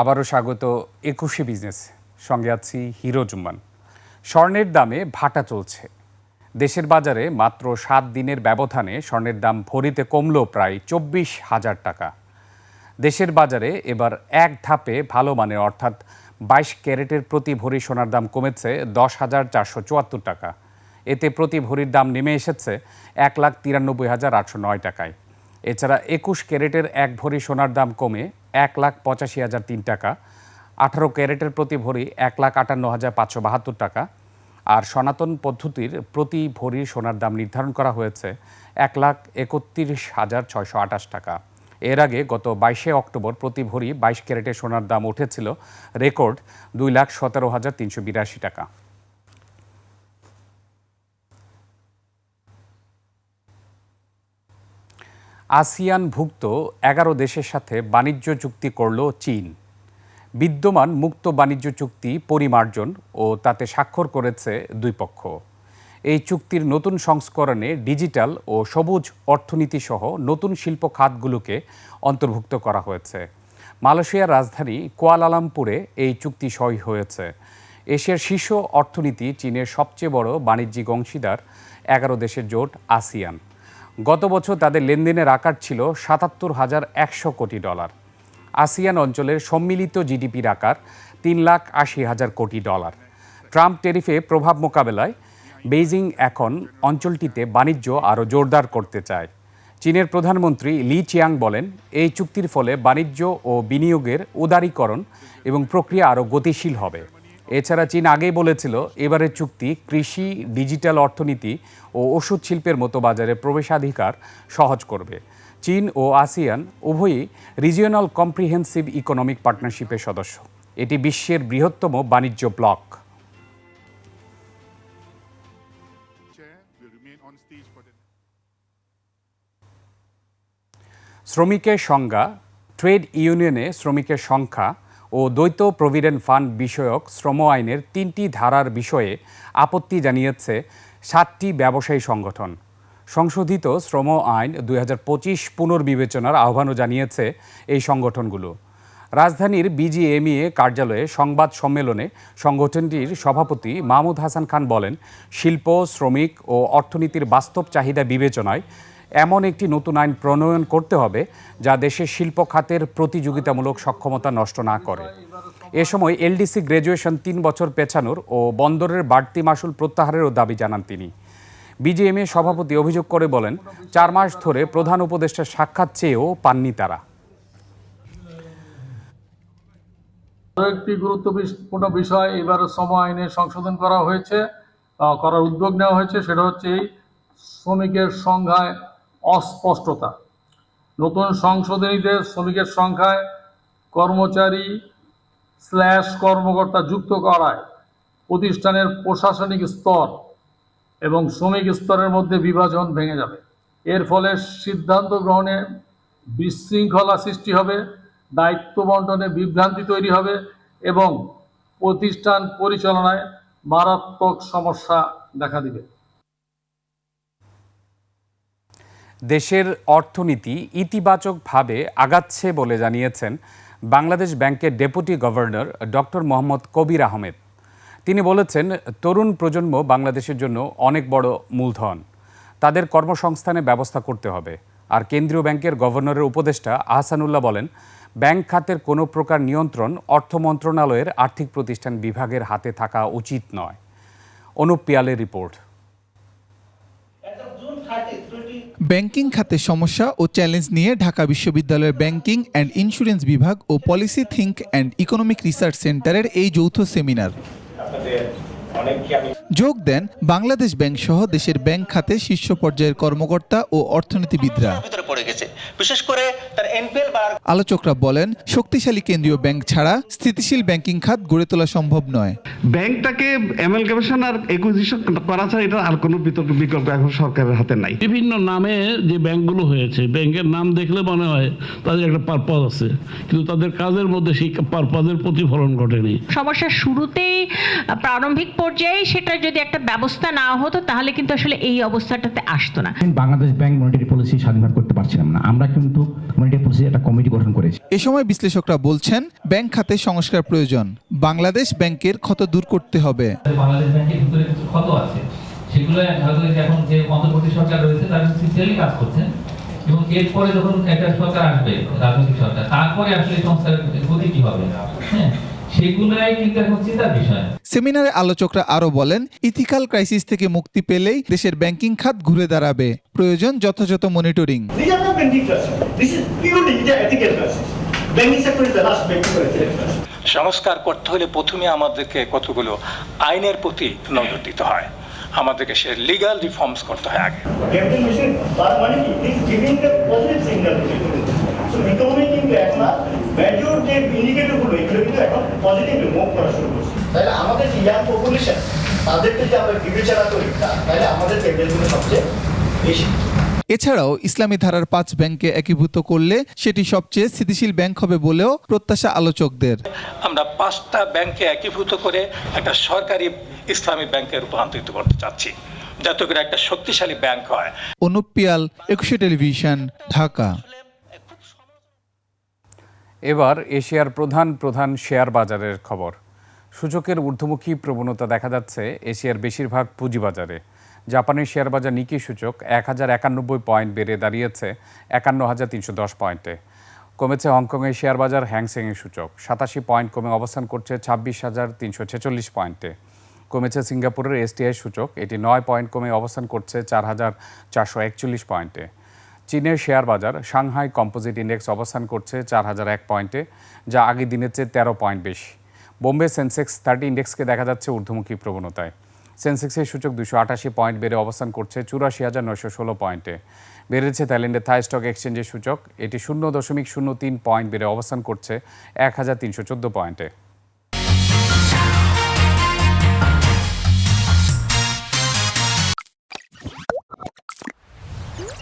আবারও স্বাগত একুশে বিজনেস। সঙ্গে আছি হিরো জুম্মান। স্বর্ণের দামে ভাটা চলছে। দেশের বাজারে মাত্র সাত দিনের ব্যবধানে স্বর্ণের দাম ভরিতে কমলো প্রায় চব্বিশ হাজার টাকা। দেশের বাজারে এবার এক ধাপে ভালো মানের অর্থাৎ বাইশ ক্যারেটের প্রতি ভরি সোনার দাম কমেছে দশ হাজার চারশো চুয়াত্তর টাকা। এতে প্রতি ভরির দাম নেমে এসেছে এক লাখ তিরানব্বই হাজার আটশো নয় টাকায়। এছাড়া একুশ ক্যারেটের এক ভরি সোনার দাম কমে এক লাখ পঁচাশি হাজার তিন টাকা। আঠারো ক্যারেটের প্রতি ভরি এক লাখ আটান্ন হাজার পাঁচশো বাহাত্তর টাকা। আর সনাতন পদ্ধতির প্রতি ভরি সোনার দাম নির্ধারণ করা হয়েছে এক লাখ একত্রিশ হাজার ছয়শো আঠাশ টাকা। এর আগে গত বাইশে অক্টোবর প্রতি ভরি বাইশ ক্যারেটের সোনার দাম উঠেছিল রেকর্ড দুই লাখ সতেরো হাজার তিনশো বিরাশি টাকা। আসিয়ানভুক্ত এগারো দেশের সাথে বাণিজ্য চুক্তি করল চীন। বিদ্যমান মুক্ত বাণিজ্য চুক্তি পরিমার্জন ও তাতে স্বাক্ষর করেছে দুই পক্ষ। এই চুক্তির নতুন সংস্করণে ডিজিটাল ও সবুজ অর্থনীতি সহ নতুন শিল্প খাতগুলোকে অন্তর্ভুক্ত করা হয়েছে। মালয়েশিয়ার রাজধানী কুয়ালালামপুরে এই চুক্তি সই হয়েছে। এশিয়ার শীর্ষ অর্থনীতি চীনের সবচেয়ে বড় বাণিজ্যিক অংশীদার এগারো দেশের জোট আসিয়ান। গত বছর তাদের লেনদেনের আকার ছিল সাতাত্তর হাজার একশো কোটি ডলার। আসিয়ান অঞ্চলের সম্মিলিত জিডিপির আকার তিন লাখ আশি হাজার কোটি ডলার। ট্রাম্প টেরিফে প্রভাব মোকাবেলায় বেইজিং এখন অঞ্চলটিতে বাণিজ্য আরও জোরদার করতে চায়। চীনের প্রধানমন্ত্রী লি চিয়াং বলেন, এই চুক্তির ফলে বাণিজ্য ও বিনিয়োগের উদারীকরণ এবং প্রক্রিয়া আরও গতিশীল হবে। এছাড়া চীন আগেই বলেছিল, এবারের চুক্তি কৃষি, ডিজিটাল অর্থনীতি ও ওষুধ শিল্পের মতো বাজারে প্রবেশাধিকার সহজ করবে। চীন ও আসিয়ান উভয়ই রিজিওনাল কম্প্রিহেন্সিভ ইকোনমিক পার্টনারশিপের সদস্য। এটি বিশ্বের বৃহত্তম বাণিজ্য ব্লক। শ্রমিকের সংজ্ঞা, ট্রেড ইউনিয়নে শ্রমিকের সংখ্যা ও দ্বৈত প্রভিডেন্ট ফান্ড বিষয়ক শ্রম আইনের তিনটি ধারার বিষয়ে আপত্তি জানিয়েছে সাতটি ব্যবসায়ী সংগঠন। সংশোধিত শ্রম আইন দুই হাজার পঁচিশ পুনর্বিবেচনার আহ্বানও জানিয়েছে এই সংগঠনগুলো। রাজধানীর বিজিএমইএ কার্যালয়ে সংবাদ সম্মেলনে সংগঠনটির সভাপতি মাহমুদ হাসান খান বলেন, শিল্প, শ্রমিক ও অর্থনীতির বাস্তব চাহিদা বিবেচনায় এমন একটি নতুন আইন প্রণয়ন করতে হবে যা দেশের শিল্প খাতের প্রতিযোগিতামূলক সক্ষমতা নষ্ট না করে। এ সময় এলডিসি গ্র্যাজুয়েশন তিন বছর পেছানোর ও বন্দরের বাড়তি মাসুল প্রত্যাহারেরও দাবি জানান তিনি। বিজিএমএ সভাপতি অভিযোগ করে বলেন, চার মাস ধরে প্রধান উপদেষ্টার সাক্ষাৎ চেয়েও পাননি তারা। একটি গুরুত্বপূর্ণ বিষয় এবার শ্রম আইনে সংশোধন করা হয়েছে করার উদ্যোগ নেওয়া হয়েছে, সেটা হচ্ছে এই শ্রমিকের সংখ্যায় অস্পষ্টতা। নতুন সংশোধনীতে শ্রমিকের সংখ্যায় কর্মচারী স্ল্যাশ কর্মকর্তা যুক্ত করায় প্রতিষ্ঠানের প্রশাসনিক স্তর এবং শ্রমিক স্তরের মধ্যে বিভাজন ভেঙে যাবে। এর ফলে সিদ্ধান্ত গ্রহণে বিশৃঙ্খলা সৃষ্টি হবে, দায়িত্ব বন্টনে বিভ্রান্তি তৈরি হবে এবং প্রতিষ্ঠান পরিচালনায় মারাত্মক সমস্যা দেখা দিবে। দেশের অর্থনীতি ইতিবাচকভাবে আগাচ্ছে বলে জানিয়েছেন বাংলাদেশ ব্যাংকের deputy governor doctor Mohammad Kabir Ahmed. তিনি বলেছেন, তরুণ প্রজন্ম বাংলাদেশের জন্য অনেক বড় মূলধন। তাদের কর্মসংস্থানে ব্যবস্থা করতে হবে। আর কেন্দ্রীয় ব্যাংকের গভর্নরের উপদেষ্টা আহসানুল্লাহ বলেন, ব্যাংক খাতের কোনো প্রকার নিয়ন্ত্রণ অর্থ মন্ত্রণালয়ের আর্থিক প্রতিষ্ঠান বিভাগের হাতে থাকা উচিত নয়। অনুপ পিয়ালের রিপোর্ট। ব্যাংকিং খাতে সমস্যা ও চ্যালেঞ্জ নিয়ে ঢাকা বিশ্ববিদ্যালয়ের ব্যাংকিং অ্যান্ড ইন্স্যুরেন্স বিভাগ ও policy think and economic research সেন্টারের এই যৌথ সেমিনার। যোগ দেন বাংলাদেশ ব্যাংক সহ দেশের ব্যাংক খাতে শীর্ষ পর্যায়ের কর্মকর্তা ও অর্থনীতিবিদরা। ভিতরে পড়ে গেছে। বিশেষ করে তার এনপিএল আলোচকরা বলেন শক্তিশালী কেন্দ্রীয় ব্যাংক ছাড়া স্থিতিশীল ব্যাংকিং খাত গড়ে তোলা সম্ভব নয়। ব্যাংকটাকে এমালগেশন আর একুইজিশন করা ছাড়া এটা আর কোনো বিতর্ক বিকল্প এখন সরকারের হাতে নাই। বিভিন্ন নামে যে ব্যাংকগুলো হয়েছে ব্যাংকের নাম দেখলে মনে হয় তাদের একটা পারপাস আছে। কিন্তু তাদের কাজের মধ্যে সেই পারপাসের প্রতিফলন ঘটেনি। সমস্যার শুরুতেই প্রারম্ভিক পর্যায়ে সেটা যদি একটা ব্যবস্থা না হতো তাহলে কিন্তু আসলে এই অবস্থাটাতে আসতো না। বাংলাদেশ ব্যাংক মনিটারি পলিসি স্বাধীনভাবে করতে পারছে পারছিলাম না। আমরা কিন্তু মনিটারি প্রসেসে একটা কমিটি গঠন করেছি। এ সময় বিশ্লেষকরা বলছেন ব্যাংক খাতে সংস্কার প্রয়োজন। বাংলাদেশ ব্যাংকের ক্ষত দূর করতে হবে। বাংলাদেশ ব্যাংকের ভিতরে কিছু ক্ষত আছে। সেগুলো হয়তো এখন যে অন্তর্বর্তী সরকার রয়েছে তারা সিনসিয়ারলি কাজ করছেন। এবং এরপরে যখন একটা সরকার আসবে রাজনৈতিক সরকার তারপরে আসলে সংস্কারের গতি কি হবে? হ্যাঁ? সেগুলাই কিন্তু এখন চিন্তার বিষয়। সেমিনারে আলোচকরা আরও বলেন ইথিক্যাল ক্রাইসিস থেকে মুক্তি পেলেই দেশের ব্যাংকিং খাত ঘুরে দাঁড়াবে। প্রয়োজন যথাযথ মনিটরিং. সংস্কার করতে হলে প্রথমে আমাদেরকে কতগুলো আইনের প্রতি নজর দিতে হয়। আমাদেরকে সে লিগাল রিফর্মস করতে হয় আগে। মানে কি? মেজর যে ইন্ডিকেটরগুলো এগুলো কিন্তু এখন পজিটিভলি মুভ করা শুরু করছে। তাহলে আমাদের যে ইয়াং পপুলেশন তাদেরকে যে আমরা বিবেচনা করি তাহলে আমাদের ক্যাপিটালগুলো সবচেয়ে বেশি। এছাড়াও ইসলামী ধারার পাঁচ ব্যাংকে একীভূত করলে সেটি সবচেয়ে স্থিতিশীল ব্যাংক হবে বলেও প্রত্যাশা আলোচকদের। আমরা পাঁচটা ব্যাংকে একীভূত করে একটা সরকারি ইসলামী ব্যাংকে রূপান্তরিত করতে চাচ্ছি যাতে করে একটা শক্তিশালী ব্যাংক হয়। অনুপ পিয়াল একুশে টেলিভিশন ঢাকা। এবার এশিয়ার প্রধান প্রধান শেয়ার বাজারের খবর। সূচকের ঊর্ধ্বমুখী প্রবণতা দেখা যাচ্ছে এশিয়ার বেশিরভাগ পুঁজিবাজারে। জাপানের শেয়ার বাজার নিকি সূচক এক হাজার একানব্বই পয়েন্ট বেড়ে দাঁড়িয়েছে একান্ন হাজার তিনশো দশ পয়েন্টে। কমেছে হংকংয়ের শেয়ার বাজার হ্যাংসেংয়ের সূচক। সাতাশি পয়েন্ট কমে অবস্থান করছে ছাব্বিশ হাজার তিনশো ছেচল্লিশ পয়েন্টে। কমেছে সিঙ্গাপুরের এসটিআই সূচক। এটি নয় পয়েন্ট কমে অবস্থান করছে চার হাজার চারশো একচল্লিশ পয়েন্টে। চীনের শেয়ার বাজার সাংহাই কম্পোজিট ইন্ডেক্স অবস্থান করছে চার হাজার এক পয়েন্টে, যা আগের দিনের চেয়ে তেরো পয়েন্ট বেশি। বোম্বে সেন্সেক্স থার্টি ইন্ডেক্সকে দেখা যাচ্ছে ঊর্ধ্বমুখী প্রবণতায়। সেন্সেক্সের সূচক দুশো আটাশি পয়েন্ট বেড়ে অবস্থান করছে চুরাশি হাজার নয়শো ষোলো পয়েন্টে। বেড়েছে থাইল্যান্ডের থাই স্টক এক্সচেঞ্জের সূচক। এটি শূন্য দশমিক শূন্য তিন পয়েন্ট বেড়ে অবস্থান করছে এক হাজার তিনশো চোদ্দ পয়েন্টে।